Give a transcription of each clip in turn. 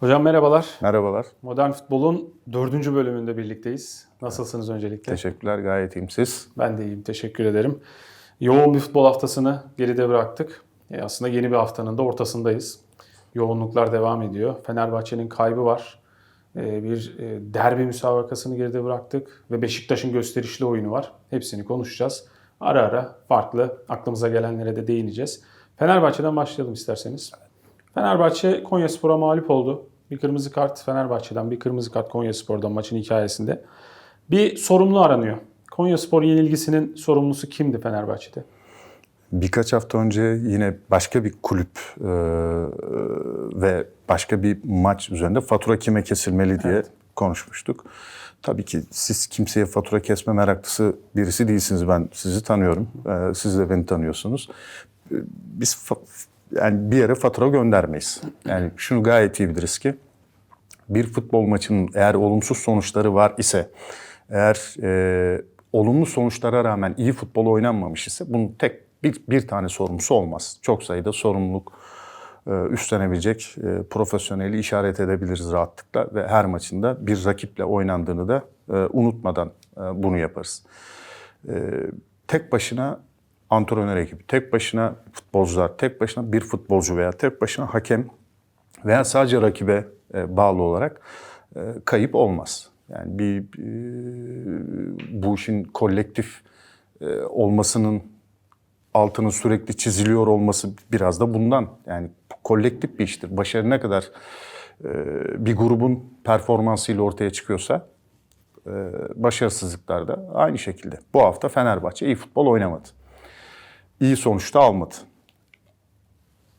Hocam merhabalar. Merhabalar. Modern Futbol'un dördüncü bölümünde birlikteyiz. Nasılsınız öncelikle? Teşekkürler. Gayet iyiyim. Siz? Ben de iyiyim. Teşekkür ederim. Yoğun bir futbol haftasını geride bıraktık. E, aslında yeni bir haftanın da ortasındayız. Yoğunluklar devam ediyor. Fenerbahçe'nin kaybı var. E, bir e, derbi müsabakasını geride bıraktık. Ve Beşiktaş'ın gösterişli oyunu var. Hepsini konuşacağız. Ara ara farklı aklımıza gelenlere de değineceğiz. Fenerbahçe'den başlayalım isterseniz. Fenerbahçe Konyaspor'a mağlup oldu. Bir kırmızı kart Fenerbahçe'den, bir kırmızı kart Konyaspor'dan maçın hikayesinde. Bir sorumlu aranıyor. Konyaspor yenilgisinin sorumlusu kimdi Fenerbahçe'de? Birkaç hafta önce yine başka bir kulüp e, ve başka bir maç üzerinde fatura kime kesilmeli diye konuşmuştuk. Tabii ki siz kimseye fatura kesme meraklısı birisi değilsiniz. Ben sizi tanıyorum. E, siz de beni tanıyorsunuz. E, Biz yani bir yere fatura göndermeyiz. Yani şunu gayet iyi biliriz ki bir futbol maçının eğer olumsuz sonuçları var ise, eğer e, olumlu sonuçlara rağmen iyi futbol oynanmamış ise bunun tek bir, bir tane sorumlusu olmaz. Çok sayıda sorumluluk e, üstlenebilecek e, profesyoneli işaret edebiliriz rahatlıkla ve her maçında bir rakiple oynandığını da e, unutmadan e, bunu yaparız. E, tek başına antrenör ekibi, tek başına futbolcular, tek başına bir futbolcu veya tek başına hakem veya sadece rakibe e, bağlı olarak e, kayıp olmaz. Yani bir e, bu işin kolektif olmasının altının sürekli çiziliyor olması biraz da bundan. Yani kolektif bir iştir. Başarı ne kadar bir grubun performansıyla ortaya çıkıyorsa başarısızlıklar da aynı şekilde. Bu hafta Fenerbahçe iyi futbol oynamadı. İyi sonuçta almadı.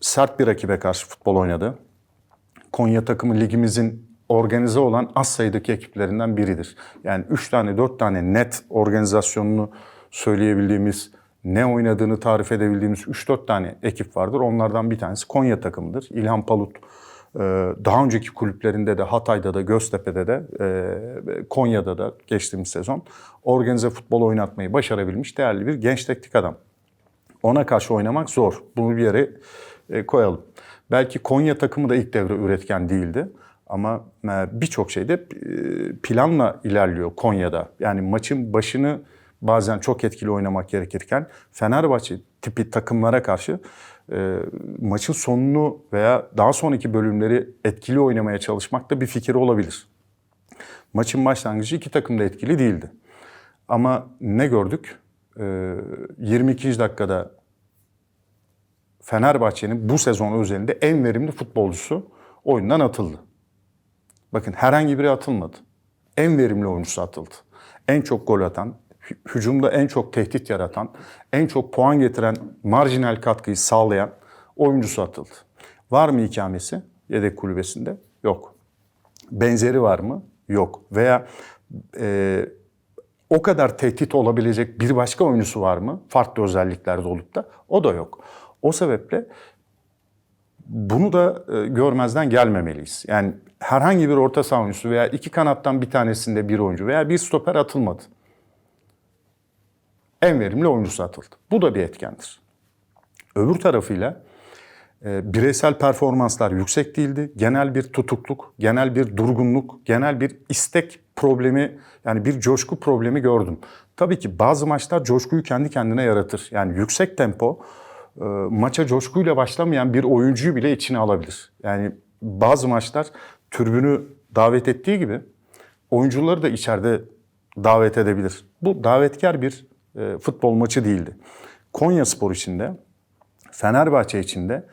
Sert bir rakibe karşı futbol oynadı. Konya takımı ligimizin organize olan az sayıdaki ekiplerinden biridir. Yani 3 tane 4 tane net organizasyonunu söyleyebildiğimiz, ne oynadığını tarif edebildiğimiz 3-4 tane ekip vardır. Onlardan bir tanesi Konya takımıdır. İlhan Palut e, daha önceki kulüplerinde de Hatay'da da Göztepe'de de e, Konya'da da geçtiğimiz sezon organize futbol oynatmayı başarabilmiş değerli bir genç teknik adam. Ona karşı oynamak zor. Bunu bir yere e, koyalım. Belki Konya takımı da ilk devre üretken değildi. Ama e, birçok şeyde e, planla ilerliyor Konya'da. Yani maçın başını bazen çok etkili oynamak gerekirken Fenerbahçe tipi takımlara karşı e, maçın sonunu veya daha sonraki bölümleri etkili oynamaya çalışmak da bir fikir olabilir. Maçın başlangıcı iki takım da etkili değildi. Ama ne gördük? E, 22. dakikada Fenerbahçe'nin bu sezon özelinde en verimli futbolcusu oyundan atıldı. Bakın herhangi biri atılmadı. En verimli oyuncusu atıldı. En çok gol atan, hü- hücumda en çok tehdit yaratan, en çok puan getiren, marjinal katkıyı sağlayan oyuncusu atıldı. Var mı ikamesi yedek kulübesinde? Yok. Benzeri var mı? Yok. Veya e, o kadar tehdit olabilecek bir başka oyuncusu var mı? Farklı özelliklerde olup da o da yok. O sebeple bunu da e, görmezden gelmemeliyiz. Yani herhangi bir orta saha oyuncusu veya iki kanattan bir tanesinde bir oyuncu veya bir stoper atılmadı. En verimli oyuncusu atıldı. Bu da bir etkendir. Öbür tarafıyla e, bireysel performanslar yüksek değildi. Genel bir tutukluk, genel bir durgunluk, genel bir istek problemi yani bir coşku problemi gördüm. Tabii ki bazı maçlar coşkuyu kendi kendine yaratır. Yani yüksek tempo e, maça coşkuyla başlamayan bir oyuncuyu bile içine alabilir. Yani bazı maçlar türbünü davet ettiği gibi oyuncuları da içeride davet edebilir. Bu davetkar bir e, futbol maçı değildi. Konya Spor içinde Fenerbahçe için de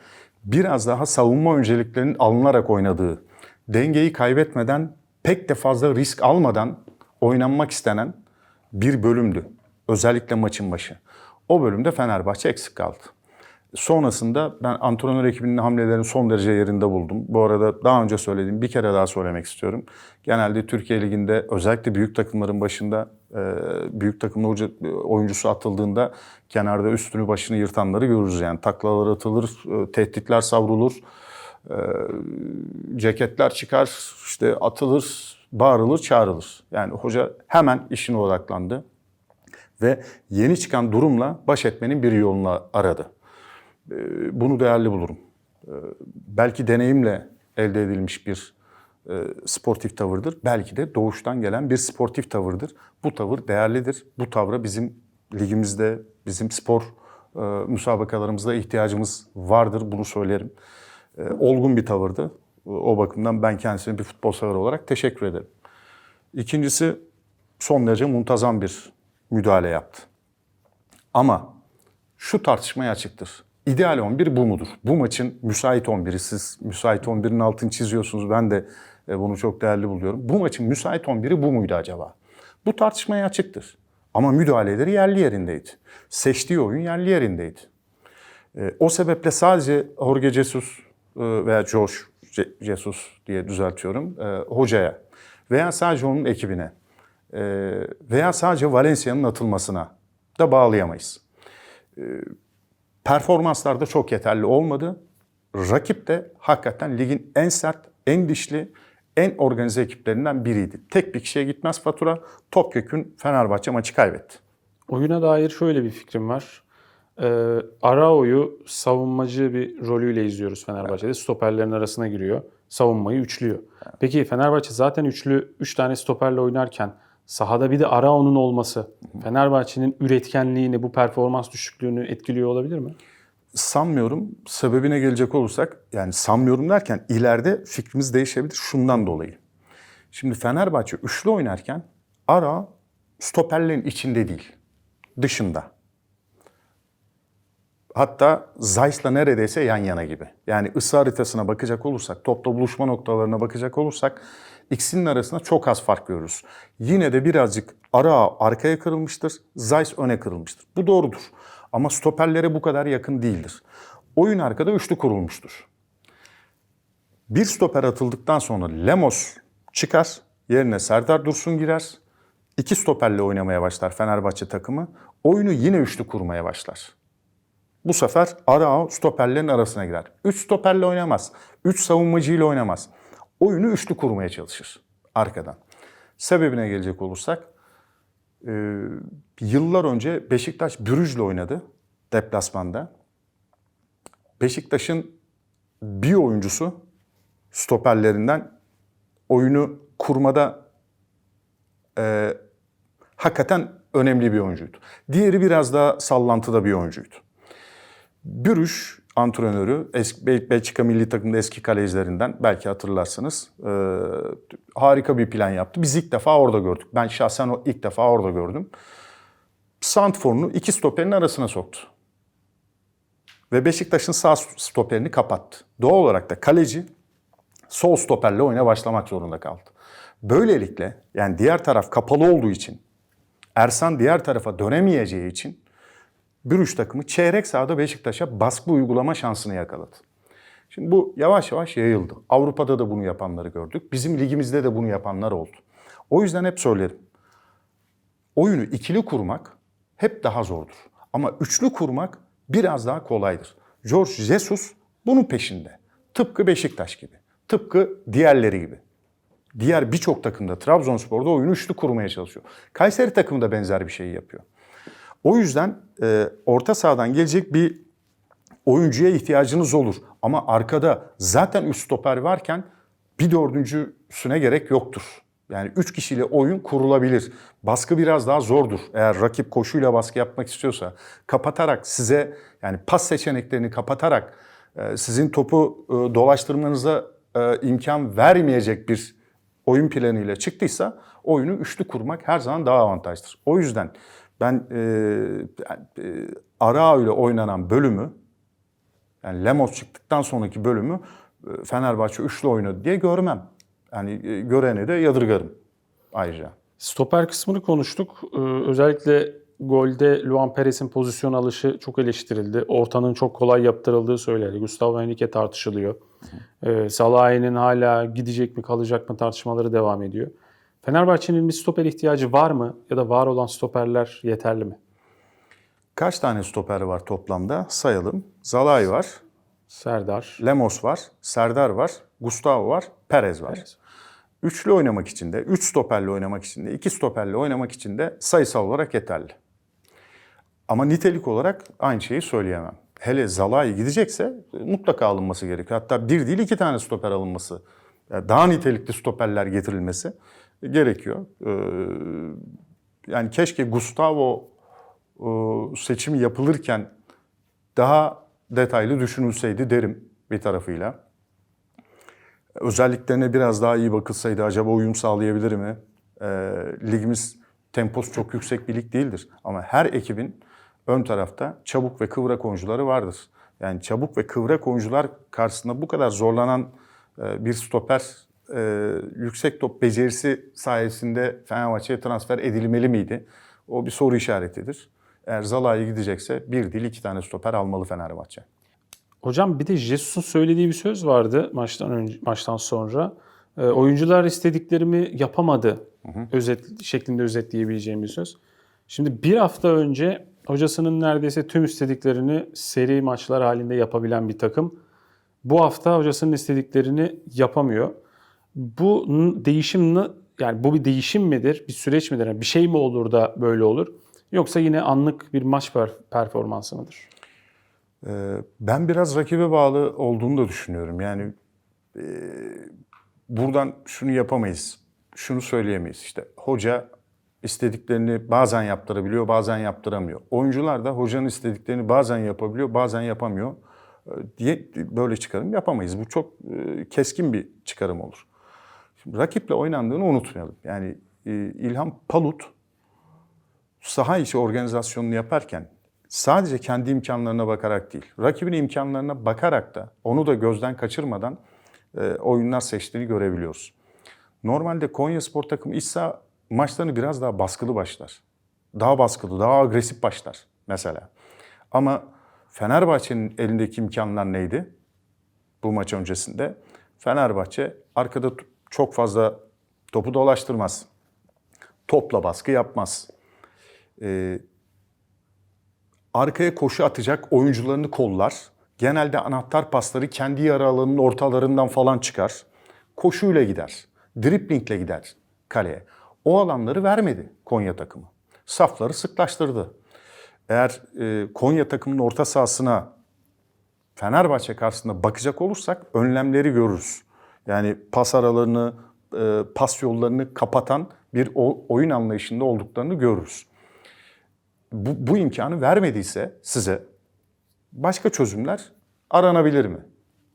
biraz daha savunma önceliklerinin alınarak oynadığı, dengeyi kaybetmeden, pek de fazla risk almadan oynanmak istenen bir bölümdü. Özellikle maçın başı. O bölümde Fenerbahçe eksik kaldı. Sonrasında ben antrenör ekibinin hamlelerini son derece yerinde buldum. Bu arada daha önce söylediğim bir kere daha söylemek istiyorum. Genelde Türkiye Ligi'nde özellikle büyük takımların başında e, büyük takımın hoca- oyuncusu atıldığında kenarda üstünü başını yırtanları görürüz. Yani taklalar atılır, e, tehditler savrulur, e, ceketler çıkar, işte atılır, bağırılır, çağrılır. Yani hoca hemen işine odaklandı ve yeni çıkan durumla baş etmenin bir yolunu aradı. Ee, Bunu değerli bulurum. Ee, Belki deneyimle elde edilmiş bir e, sportif tavırdır. Belki de doğuştan gelen bir sportif tavırdır. Bu tavır değerlidir. Bu tavra bizim ligimizde, bizim spor e, müsabakalarımızda ihtiyacımız vardır. Bunu söylerim. E, olgun bir tavırdı. O bakımdan ben kendisine bir futbol sever olarak teşekkür ederim. İkincisi son derece muntazam bir müdahale yaptı. Ama şu tartışmaya açıktır. İdeal 11 bu mudur? Bu maçın müsait 11'i siz müsait 11'in altını çiziyorsunuz. Ben de e, bunu çok değerli buluyorum. Bu maçın müsait 11'i bu muydu acaba? Bu tartışmaya açıktır. Ama müdahaleleri yerli yerindeydi. Seçtiği oyun yerli yerindeydi. E, O sebeple sadece Jorge Jesus veya Josh Je- Jesus diye düzeltiyorum e, hocaya veya sadece onun ekibine e, veya sadece Valencia'nın atılmasına da bağlayamayız. E, Performanslar da çok yeterli olmadı. Rakip de hakikaten ligin en sert, en dişli, en organize ekiplerinden biriydi. Tek bir kişiye gitmez fatura. Topyekün Fenerbahçe maçı kaybetti. Oyuna dair şöyle bir fikrim var. Ee, Arao'yu savunmacı bir rolüyle izliyoruz Fenerbahçe'de. Stoperlerin arasına giriyor. Savunmayı üçlüyor. Peki Fenerbahçe zaten üçlü, üç tane stoperle oynarken sahada bir de Arao'nun olması Fenerbahçe'nin üretkenliğini, bu performans düşüklüğünü etkiliyor olabilir mi? Sanmıyorum. Sebebine gelecek olursak, yani sanmıyorum derken ileride fikrimiz değişebilir şundan dolayı. Şimdi Fenerbahçe üçlü oynarken ara stoperlerin içinde değil, dışında. Hatta Zayt'la neredeyse yan yana gibi. Yani ısı haritasına bakacak olursak, topla buluşma noktalarına bakacak olursak ikisinin arasında çok az fark görürüz. Yine de birazcık ara arkaya kırılmıştır, Zayt öne kırılmıştır. Bu doğrudur. Ama stoperlere bu kadar yakın değildir. Oyun arkada üçlü kurulmuştur. Bir stoper atıldıktan sonra Lemos çıkar, yerine Serdar Dursun girer. İki stoperle oynamaya başlar Fenerbahçe takımı. Oyunu yine üçlü kurmaya başlar. Bu sefer Arao stoperlerin arasına girer. Üç stoperle oynamaz. Üç savunmacıyla oynamaz. Oyunu üçlü kurmaya çalışır arkadan. Sebebine gelecek olursak e, yıllar önce Beşiktaş Brüj'le oynadı deplasmanda. Beşiktaş'ın bir oyuncusu stoperlerinden oyunu kurmada e, hakikaten önemli bir oyuncuydu. Diğeri biraz daha sallantıda bir oyuncuydu. Bürüş antrenörü, eski Bel- Belçika milli takımda eski kalecilerinden belki hatırlarsınız. Ee, harika bir plan yaptı. Biz ilk defa orada gördük. Ben şahsen o ilk defa orada gördüm. Santfor'unu iki stoperin arasına soktu. Ve Beşiktaş'ın sağ stoperini kapattı. Doğal olarak da kaleci sol stoperle oyuna başlamak zorunda kaldı. Böylelikle yani diğer taraf kapalı olduğu için Ersan diğer tarafa dönemeyeceği için Bürüş takımı çeyrek sahada Beşiktaş'a baskı uygulama şansını yakaladı. Şimdi bu yavaş yavaş yayıldı. Avrupa'da da bunu yapanları gördük. Bizim ligimizde de bunu yapanlar oldu. O yüzden hep söylerim. Oyunu ikili kurmak hep daha zordur. Ama üçlü kurmak biraz daha kolaydır. George Jesus bunun peşinde. Tıpkı Beşiktaş gibi. Tıpkı diğerleri gibi. Diğer birçok takımda Trabzonspor'da oyunu üçlü kurmaya çalışıyor. Kayseri takımı da benzer bir şeyi yapıyor. O yüzden e, orta sahadan gelecek bir oyuncuya ihtiyacınız olur. Ama arkada zaten üst stoper varken bir dördüncüsüne gerek yoktur. Yani üç kişiyle oyun kurulabilir. Baskı biraz daha zordur. Eğer rakip koşuyla baskı yapmak istiyorsa kapatarak size yani pas seçeneklerini kapatarak e, sizin topu e, dolaştırmanıza e, imkan vermeyecek bir oyun planıyla çıktıysa oyunu üçlü kurmak her zaman daha avantajlıdır. O yüzden ben e, e, Arao ile oynanan bölümü yani Lemos çıktıktan sonraki bölümü e, Fenerbahçe üçlü oynadı diye görmem. Yani e, görene de yadırgarım ayrıca. Stoper kısmını konuştuk. Ee, özellikle golde Luan Perez'in pozisyon alışı çok eleştirildi. Ortanın çok kolay yaptırıldığı söylendi. Gustavo Henrique tartışılıyor. Ee, Salah'ın hala gidecek mi kalacak mı tartışmaları devam ediyor. Fenerbahçe'nin bir stoper ihtiyacı var mı? Ya da var olan stoperler yeterli mi? Kaç tane stoper var toplamda? Sayalım. Zalay var, Serdar, Lemos var, Serdar var, Gustavo var, Perez var. Perez. Üçlü oynamak için de, üç stoperle oynamak için de, iki stoperle oynamak için de sayısal olarak yeterli. Ama nitelik olarak aynı şeyi söyleyemem. Hele Zalai gidecekse mutlaka alınması gerekiyor. Hatta bir değil iki tane stoper alınması yani daha nitelikli stoperler getirilmesi gerekiyor. Ee, yani keşke Gustavo e, seçimi yapılırken daha detaylı düşünülseydi derim bir tarafıyla. Özelliklerine biraz daha iyi bakılsaydı acaba uyum sağlayabilir mi? Ee, ligimiz temposu çok yüksek bir lig değildir. Ama her ekibin ön tarafta çabuk ve kıvrak oyuncuları vardır. Yani çabuk ve kıvrak oyuncular karşısında bu kadar zorlanan e, bir stoper e, yüksek top becerisi sayesinde Fenerbahçe'ye transfer edilmeli miydi? O bir soru işaretidir. Eğer Zalai'ye gidecekse bir değil iki tane stoper almalı Fenerbahçe. Hocam bir de Jesus'un söylediği bir söz vardı maçtan önce maçtan sonra. E, oyuncular istediklerimi yapamadı. Özet şeklinde özetleyebileceğim bir söz. Şimdi bir hafta önce hocasının neredeyse tüm istediklerini seri maçlar halinde yapabilen bir takım. Bu hafta hocasının istediklerini yapamıyor. Bu değişim yani bu bir değişim midir? Bir süreç midir? Yani bir şey mi olur da böyle olur? Yoksa yine anlık bir maç per- performansı mıdır? Ee, Ben biraz rakibe bağlı olduğunu da düşünüyorum. Yani e, buradan şunu yapamayız, şunu söyleyemeyiz. İşte hoca istediklerini bazen yaptırabiliyor, bazen yaptıramıyor. Oyuncular da hocanın istediklerini bazen yapabiliyor, bazen yapamıyor e, diye böyle çıkarım yapamayız. Bu çok e, keskin bir çıkarım olur. Rakiple oynandığını unutmayalım. Yani e, İlhan Palut saha içi organizasyonunu yaparken sadece kendi imkanlarına bakarak değil, rakibin imkanlarına bakarak da onu da gözden kaçırmadan e, oyunlar seçtiğini görebiliyoruz. Normalde Konya Spor takımı iç maçlarını biraz daha baskılı başlar. Daha baskılı, daha agresif başlar mesela. Ama Fenerbahçe'nin elindeki imkanlar neydi? Bu maç öncesinde. Fenerbahçe arkada çok fazla topu dolaştırmaz. Topla baskı yapmaz. Ee, arkaya koşu atacak oyuncularını kollar. Genelde anahtar pasları kendi yarı alanının ortalarından falan çıkar. Koşuyla gider. Driplingle gider kaleye. O alanları vermedi Konya takımı. Safları sıklaştırdı. Eğer e, Konya takımının orta sahasına Fenerbahçe karşısında bakacak olursak önlemleri görürüz. Yani pas aralarını, e, pas yollarını kapatan bir oyun anlayışında olduklarını görürüz bu, bu imkanı vermediyse size başka çözümler aranabilir mi?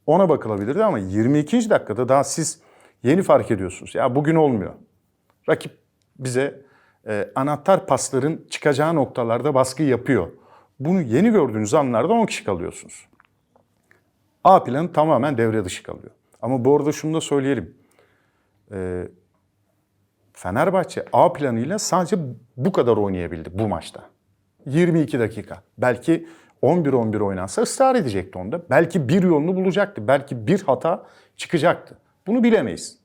Ona bakılabilirdi ama 22. dakikada daha siz yeni fark ediyorsunuz. Ya bugün olmuyor. Rakip bize e, anahtar pasların çıkacağı noktalarda baskı yapıyor. Bunu yeni gördüğünüz anlarda 10 kişi kalıyorsunuz. A planı tamamen devre dışı kalıyor. Ama bu arada şunu da söyleyelim. E, Fenerbahçe A planıyla sadece bu kadar oynayabildi bu maçta. 22 dakika. Belki 11-11 oynansa ısrar edecekti onda. Belki bir yolunu bulacaktı. Belki bir hata çıkacaktı. Bunu bilemeyiz.